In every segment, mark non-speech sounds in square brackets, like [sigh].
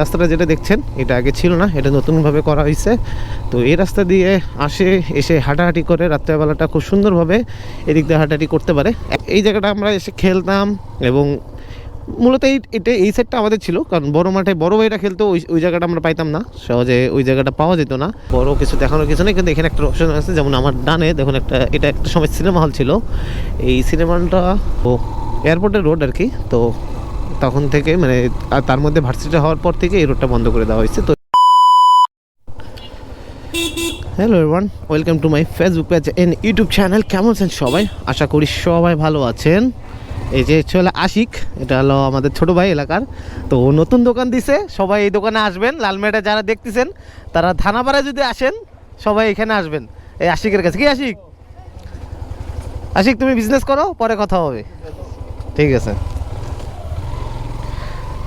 রাস্তাটা যেটা দেখছেন, এটা আগে ছিল না, এটা নতুনভাবে করা হয়েছে তো এই রাস্তা দিয়ে আসে, এসে হাঁটাহাঁটি করে রাত্রেবেলাটা খুব সুন্দরভাবে এদিক দিয়ে হাঁটাহাঁটি করতে পারে। এই জায়গাটা আমরা এসে খেলতাম এবং মূলত এই, এটা এই সেটটা আমাদের ছিল, কারণ বড় মাঠে বড় ভাইরা খেলতো, ওই ওই জায়গাটা আমরা পাইতাম না। সহজে ওই জায়গাটা পাওয়া যেত না। বড় কিছু দেখানোর কিছু নেই, কিন্তু এখানে একটা অপশন আছে, যেমন আমার ডানে দেখুন একটা, এটা একটা সময় সিনেমা হল ছিল। এই সিনেমা হলটা ও এয়ারপোর্টের রোড আর কি, তো তখন থেকে মানে আর তার মধ্যে ভার্সিটি হওয়ার পর থেকে এই রোডটা বন্ধ করে দেওয়া হয়েছে। তো hello everyone welcome to my Facebook page and YouTube channel কেমন আছেন সবাই? আশা করি সবাই ভালো আছেন। এই যে চলে আশিক, এটা হলো আমাদের ছোট ভাই এলাকার। তো নতুন দোকান দিছে, সবাই এই দোকানে আসবেন। লালমেটা যারা দেখতেছেন, তারা থানাপাড়ায় যদি আসেন, সবাই এখানে আসবেন। এই আশিকের কাছে। কি আশিক? আশিক, তুমি বিজনেস করো, পরে কথা হবে। ঠিক আছে।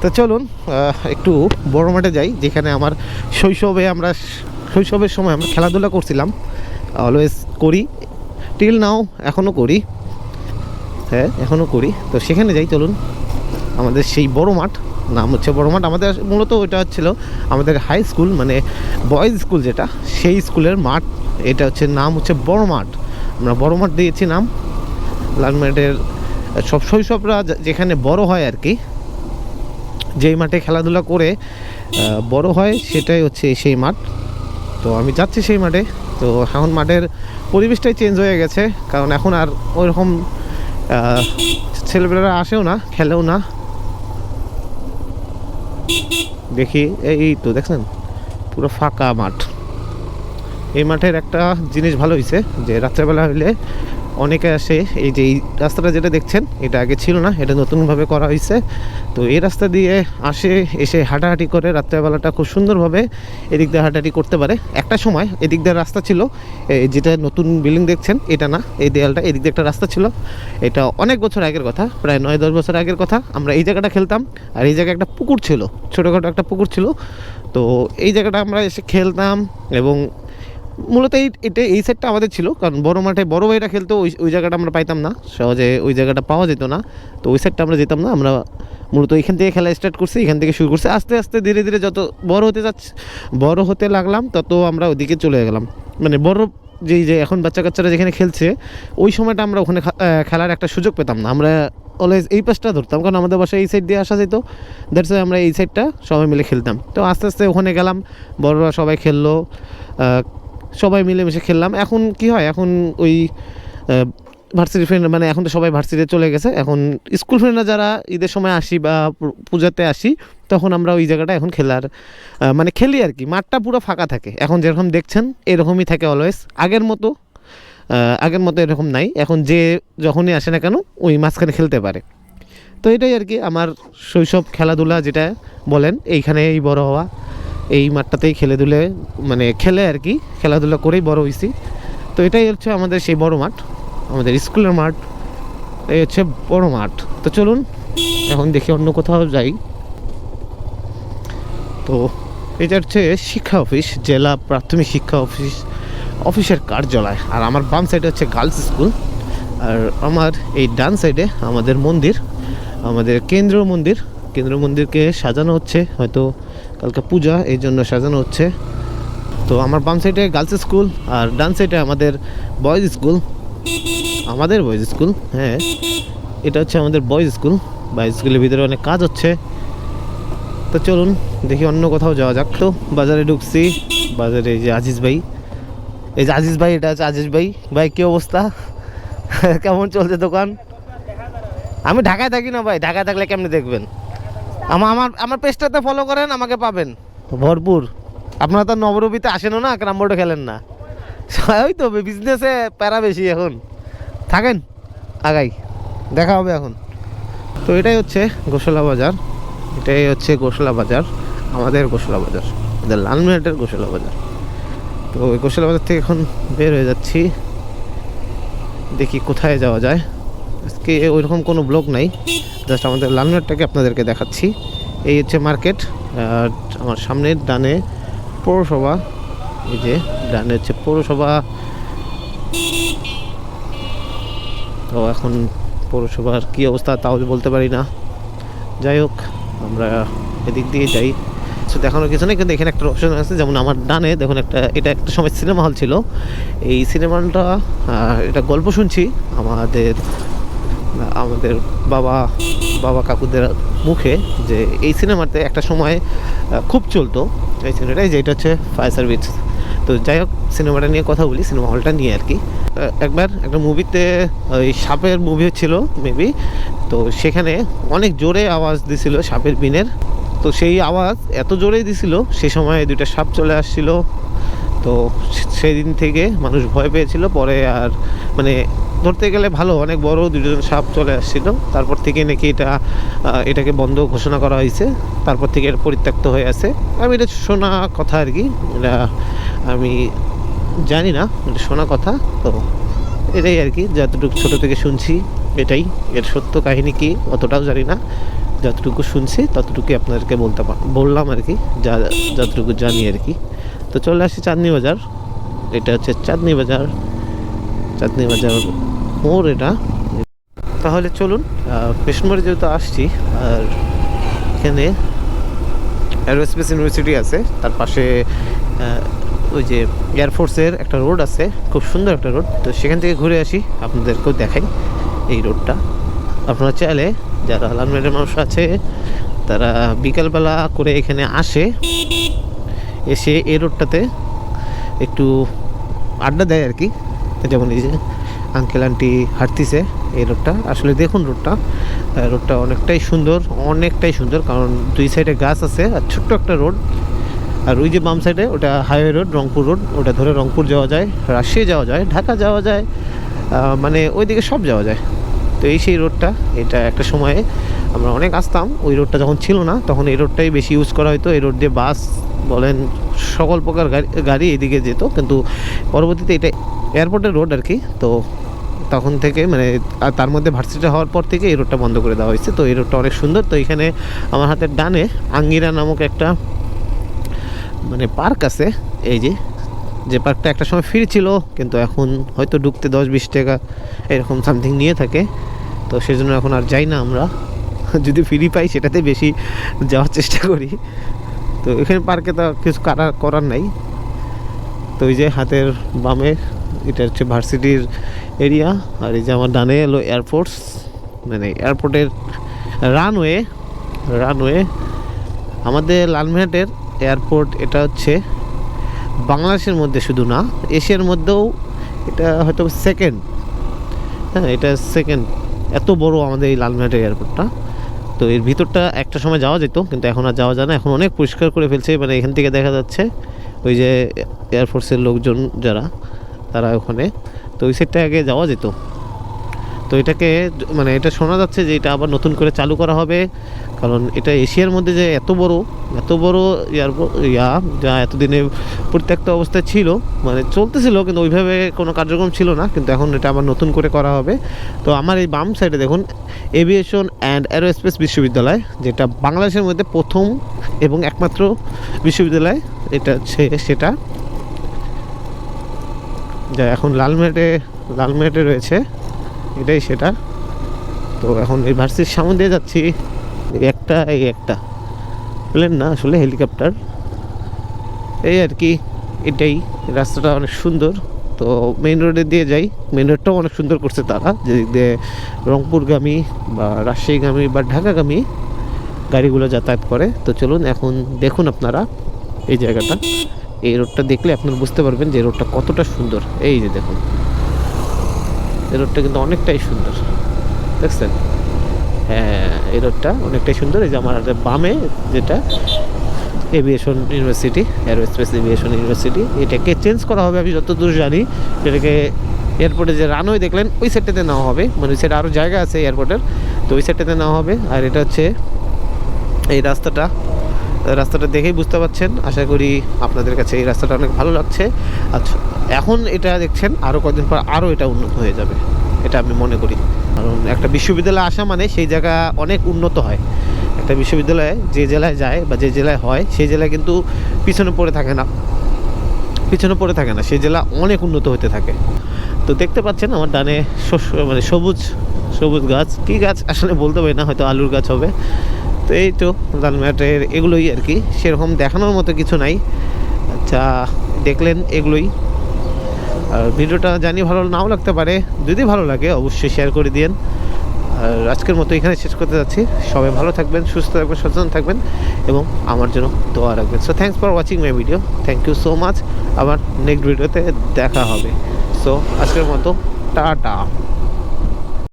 তো চলুন একটু বড় মাঠে যাই, যেখানে আমার শৈশবে আমরা শৈশবের সময় আমরা খেলাধুলা করছিলাম অলওয়েজ করি টিল নাও এখনও করি হ্যাঁ এখনও করি। তো সেখানে যাই, চলুন, আমাদের সেই বড় মাঠ, নাম হচ্ছে বড় মাঠ। আমাদের মূলত ওটা হচ্ছিল আমাদের হাই স্কুল মানে বয়েজ স্কুল যেটা, সেই স্কুলের মাঠ। এটা হচ্ছে, নাম হচ্ছে বড় মাঠ। আমরা বড় মাঠ দিয়েছি নাম। লালমাটের সব শৈশবরা যেখানে বড় হয় আর কি যেই মাঠে খেলাধুলা করে বড় হয় সেটাই হচ্ছে সেই মাঠ। তো আমি যাচ্ছি সেই মাঠে। তো এখন মাঠের পরিবেশটাই চেঞ্জ হয়ে গেছে। কারণ এখন আর ওইরকম ছেলেপেলেরা আসেও না, খেলেও না। দেখি, এই তো দেখছেন? পুরো ফাঁকা মাঠ। এই মাঠের একটা জিনিস ভালো হয়েছে যে রাত্রেবেলা হলে অনেকে আসে, এই যে এই রাস্তাটা যেটা দেখছেন, এটা আগে ছিল না, এটা নতুনভাবে করা হয়েছে। তো এই রাস্তা দিয়ে আসে, এসে হাঁটাহাঁটি করে, রাত্রেবেলাটা খুব সুন্দরভাবে এদিক দিয়ে হাঁটাহাঁটি করতে পারে। একটা সময় এদিক দিয়ে রাস্তা ছিল যেটা নতুন বিল্ডিং দেখছেন, এটা না, এই দেয়ালটা এদিক দিয়ে একটা রাস্তা ছিল। এটা অনেক বছর আগের কথা, প্রায় নয়, দশ বছর আগের কথা, আমরা এই জায়গাটা খেলতাম, আর এই জায়গায় একটা পুকুর ছিল, ছোটোখাটো একটা পুকুর ছিল। তো এই জায়গাটা আমরা এসে খেলতাম, এবং মূলত এই এটা এই সেটটা আমাদের ছিল, কারণ বড় মাঠে বড় ভাইরা খেলতো, ওই ওই জায়গাটা আমরা পাইতাম না। সহজে ওই জায়গাটা পাওয়া যেত না, তো ওই সেটটা আমরা যেতাম না। আমরা মূলত এখান থেকে খেলা স্টার্ট করছি, এখান থেকে শুরু করছি। আস্তে আস্তে ধীরে ধীরে যত বড় হতে যাচ্ছে বড় হতে লাগলাম, তত আমরা ওদিকে চলে গেলাম। মানে বড় যেই যে এখন বাচ্চা কাচ্চারা যেখানে খেলছে, ওই সময়টা আমরা ওখানে খেলার একটা সুযোগ পেতাম না। আমরা অলওয়েজ এই পাশটা ধরতাম, কারণ আমাদের বাসায় এই সাইড দিয়ে আসা যেত। দ্যাটস ওয়াই আমরা এই সাইডটা সবাই মিলে খেলতাম। তো আস্তে আস্তে ওখানে গেলাম, বড়রা সবাই খেললো। সবাই মিলেমিশে খেললাম। এখন কি হয়? এখন ওই ভার্সিটি ফ্রেন্ড মানে এখন তো সবাই ভার্সিটিতে চলে গেছে। এখন স্কুল ফ্রেন্ডরা যারা ঈদের সময় আসি বা পূজাতে আসি, তখন আমরা ওই জায়গাটা এখন খেলার মানে খেলি আর কি। মাঠটা পুরো ফাঁকা থাকে। এখন যেরকম দেখছেন, এরকমই থাকে অলওয়েজ আগের মতো আগের মতো এরকম নাই। এখন যে যখনই আসে না কেন, ওই মাঝখানে খেলতে পারে। তো এটাই আর কি আমার শৈশব খেলাধুলা যেটা বলেন, এইখানেই বড় হওয়া। এই মাঠটাতেই খেলে দুলে মানে খেলে আর কি, খেলাধুলা করেই বড় হয়েছি তো এটাই হচ্ছে আমাদের সেই বড় মাঠ, আমাদের স্কুলের মাঠ এই হচ্ছে বড় মাঠ। তো চলুন, এখন দেখি অন্য কোথাও যাই। তো এটা হচ্ছে শিক্ষা অফিস, জেলা প্রাথমিক শিক্ষা অফিস, অফিসের কার্যালয়। আর আমার বাম সাইডে হচ্ছে গার্লস স্কুল আর আমার এই ডান সাইডে আমাদের মন্দির, আমাদের কেন্দ্র মন্দির। কেন্দ্র মন্দিরকে সাজানো হচ্ছে, হয়তো কালকে পূজা, এই জন্য সাজানো হচ্ছে। তো আমার বাম সাইডে গার্লস স্কুল আর ডান সাইডে আমাদের বয়েজ স্কুল আমাদের বয়েজ স্কুল হ্যাঁ। এটা হচ্ছে আমাদের বয়েজ স্কুল বয়েজ স্কুলের ভিতরে অনেক কাজ হচ্ছে। তো চলুন, দেখি অন্য কোথাও যাওয়া যাক তো। বাজারে ঢুকছি। বাজারে এই যে আজিজ ভাই। এই যে আজিজ ভাই, এটা হচ্ছে আজিজ ভাই। ভাই, কী অবস্থা? [laughs] কেমন চলছে দোকান? আমি ঢাকায় থাকি না ভাই। ঢাকায় থাকলে কেমনে দেখবেন? আমার আমার আমার পেজটাতে ফলো করেন আমাকে পাবেন। ভরপুর। আপনারা তো নবরবিতে আসেনও না ক্রাম বোর্ডে খেলেন না। [laughs] ওই তো বিজনেসে প্যারা বেশি এখন। থাকেন? আগাই। দেখা হবে এখন। তো এটাই হচ্ছে গোসলা বাজার। এটাই হচ্ছে গোসলা বাজার আমাদের গোসলা বাজার। আমাদের লালমিনাটের গোসলা বাজার। তো ওই গোসলা বাজার থেকে এখন বের হয়ে যাচ্ছি। দেখি কোথায় যাওয়া যায়। আজকে ওইরকম কোনো ব্লগ নাই। জাস্ট আমাদের লালমিনারটাকে আপনাদেরকে দেখাচ্ছি। এই হচ্ছে মার্কেট আমার সামনের ডানে পৌরসভা, এই যে ডানে হচ্ছে পৌরসভা। তো এখন পৌরসভার কী অবস্থা তাও বলতে পারি না। যাই হোক, আমরা এদিক দিয়ে যাই। কিছু দেখানোর কিছু নেই, কিন্তু এখানে একটা অপশন আছে, যেমন আমার ডানে দেখুন একটা, এটা একটা সময় সিনেমা হল ছিল। এই সিনেমাটা এটা গল্প শুনছি। আমাদের আমাদের বাবা বাবা কাকুদের মুখে যে এই সিনেমাতে একটা সময় খুব চলতো এই সিনেমাটাই যে এটা হচ্ছে ফায়ার সার্ভিস। তো যাই হোক, সিনেমাটা নিয়ে কথা বলি, সিনেমা হলটা নিয়ে আর কি। একবার একটা মুভিতে ওই সাপের মুভি ছিল মেবি তো সেখানে অনেক জোরে আওয়াজ দিছিল সাপের বিনের তো সেই আওয়াজ এত জোরেই দিছিল, সে সময় দুইটা সাপ চলে আসছিল। তো সে- সেই দিন থেকে মানুষ ভয় পেয়েছিল, পরে আর মানে ধরতে গেলে ভালো, অনেক বড় দুজন সাপ চলে আসছিল। তারপর থেকে নাকি এটা এটাকে বন্ধ ঘোষণা করা হয়েছে। তারপর থেকে এটা পরিত্যক্ত হয়ে আছে। আমি এটা শোনা কথা আর কি। এটা আমি জানি না, এটা শোনা কথা। তো এটাই আর কি, যতটুকু ছোটো থেকে শুনছি, এটাই। এর সত্য কাহিনী কি অতটাও জানি না। যতটুকু শুনছি, ততটুকুই আপনাদেরকে বলতে বললাম আর কি, যা, যতটুকু জানি আর কি। তো চলে আসি চাঁদনি বাজার। এটা হচ্ছে চাঁদনি বাজার। চাঁদনি বাজার মোড় এটা। তাহলে চলুন কৃষ্ণমোড়ে যেহেতু আসছি, আর এখানে অ্যারোস্পেস ইউনিভার্সিটি আছে, তার পাশে ওই যে এয়ারফোর্সের একটা রোড আছে, খুব সুন্দর একটা রোড তো সেখান থেকে ঘুরে আসি, আপনাদেরকেও দেখাই এই রোডটা আপনারা চাইলে, যারা লালমেটের মানুষ আছে, তারা বিকালবেলা করে এখানে আসে। এসে এই রোডটাতে একটু আড্ডা দেয় আর কি। যেমন এই যে আঙ্কেল আন্টি হাঁটতিছে এই রোডটা আসলে দেখুন রোডটা রোডটা অনেকটাই সুন্দর অনেকটাই সুন্দর, কারণ দুই সাইডে গাছ আছে আর ছোট্ট একটা রোড আর ওই যে বাম সাইডে ওটা হাইওয়ে রোড রংপুর রোড ওটা ধরে রংপুর যাওয়া যায়, রাজশাহী যাওয়া যায়, ঢাকা যাওয়া যায় মানে ওইদিকে সব যাওয়া যায়। তো এই সেই রোডটা এটা একটা সময়ে আমরা অনেক আসতাম, ওই রোডটা যখন ছিল না, তখন এই রোডটাই বেশি ইউজ করা হতো এই রোড দিয়ে বাস বলেন, সকল প্রকার গাড়ি গাড়ি এদিকে যেত। কিন্তু পরবর্তীতে এটা এয়ারপোর্টের রোড আর কি, তো তখন থেকে মানে তার মধ্যে ভার্সিটি হওয়ার পর থেকে এই রোডটা বন্ধ করে দেওয়া হয়েছে। তো এই রোডটা অনেক সুন্দর। তো এখানে আমার হাতের ডানে আঙ্গিরা নামক একটা মানে পার্ক আছে। এই যে যে পার্কটা একটা সময় ফ্রি ছিল, কিন্তু এখন হয়তো ঢুকতে দশ বিশ টাকা, এরকম সামথিং নিয়ে থাকে। তো সেজন্য এখন আর যাই না আমরা। যদি ফ্রি পাই সেটাতে বেশি যাওয়ার চেষ্টা করি। তো এখানে পার্কে তো কিছু করার করার নাই। তো ওই যে হাতের বামে, এটা হচ্ছে ভার্সিটির এরিয়া আর এই যে আমার ডানে এলো এয়ারফোর্স মানে এয়ারপোর্টের রানওয়ে রানওয়ে আমাদের লালমেহাটের এয়ারপোর্ট এটা হচ্ছে বাংলাদেশের মধ্যে শুধু না, এশিয়ার মধ্যেও এটা হয়তো সেকেন্ড হ্যাঁ এটা সেকেন্ড এত বড় আমাদের এই লালমেহাটের এয়ারপোর্টটা তো এর ভিতরটা একটা সময় যাওয়া যেত, কিন্তু এখন আর যাওয়া যায় না। এখন অনেক পরিষ্কার করে ফেলছে। মানে এখান থেকে দেখা যাচ্ছে ওই যে এয়ারফোর্সের লোকজন যারা, তারা ওখানে। তো ওই সাইডটা আগে যাওয়া যেত। তো এটাকে মানে এটা শোনা যাচ্ছে যে এটা আবার নতুন করে চালু করা হবে। কারণ এটা এশিয়ার মধ্যে যে এত বড় এত বড় ইয়া যা এতদিনে পরিত্যক্ত অবস্থায় ছিল মানে চলতেছিল কিন্তু ওইভাবে কোনো কার্যক্রম ছিল না, কিন্তু এখন এটা আবার নতুন করে করা হবে। তো আমার এই বাম সাইডে দেখুন এভিয়েশন অ্যান্ড অ্যারোস্পেস বিশ্ববিদ্যালয়, যেটা বাংলাদেশের মধ্যে প্রথম এবং একমাত্র বিশ্ববিদ্যালয়, এটা হচ্ছে সেটা। যা এখন লালমেটে লালমেটে রয়েছে। এটাই সেটা। তো এখন এই সামনে দিয়ে যাচ্ছি। একটা, এই একটা। প্লেন না, আসলে হেলিকপ্টার। এই আর কি, এটাই। রাস্তাটা অনেক সুন্দর। তো মেইন রোডে দিয়ে যাই। মেইন রোডটাও অনেক সুন্দর করছে তারা। যেদিক দিয়ে রংপুরগামী বা রাজশাহীগামী বা ঢাকাগামী গাড়িগুলো যাতায়াত করে। তো চলুন এখন দেখুন আপনারা এই জায়গাটা। এই রোডটা দেখলে আপনারা বুঝতে পারবেন যে রোডটা কতটা সুন্দর। এই যে দেখুন। এই রোডটা কিন্তু অনেকটাই সুন্দর। দেখছেন? হ্যাঁ এই রোডটা অনেকটাই সুন্দর। এই যে আমার বামে যেটা aviation university aerospace aviation university এটাকে চেঞ্জ করা হবে আমি যতদূর জানি। এটাকে এয়ারপোর্টে যে রানওয়ে দেখলেন, ওই সাইডটাতে নেওয়া হবে। মানে ওই সাইডে আরও জায়গা আছে এয়ারপোর্টের তো ওই সাইডটাতে নেওয়া হবে। আর এটা হচ্ছে এই রাস্তাটা। রাস্তাটা দেখেই বুঝতে পারছেন। আশা করি আপনাদের কাছে এই রাস্তাটা অনেক ভালো লাগছে। আচ্ছা এখন এটা দেখছেন আরও কদিন পর আরও এটা উন্নত হয়ে যাবে, এটা আমি মনে করি। কারণ একটা বিশ্ববিদ্যালয়ে আসা মানে সেই জায়গা অনেক উন্নত হয়। একটা বিশ্ববিদ্যালয়ে যে জেলায় যায় বা যে জেলায় হয়, সেই জেলায় কিন্তু পিছনে পড়ে থাকে না। পিছনে পড়ে থাকে না, সেই জেলা অনেক উন্নত হতে থাকে। তো দেখতে পাচ্ছেন আমার ডানে শস্য মানে সবুজ সবুজ গাছ। কী গাছ? আসলে বলতে পারি না, হয়তো আলুর গাছ হবে। তো এই তো লালমাটের এগুলোই আর কি। সেরকম দেখানোর মতো কিছু নাই। আচ্ছা দেখলেন এগুলোই। আর ভিডিওটা জানি ভালো নাও লাগতে পারে। যদি ভালো লাগে, অবশ্যই শেয়ার করে দিন আর আজকের মতো এখানে শেষ করতে যাচ্ছি। সবাই ভালো থাকবেন, সুস্থ থাকবেন, সচেতন থাকবেন এবং আমার জন্য দোয়া রাখবেন। So thanks for watching my video thank you so much আবার নেক্সট ভিডিওতে দেখা হবে। সো আজকের মতো, টাটা।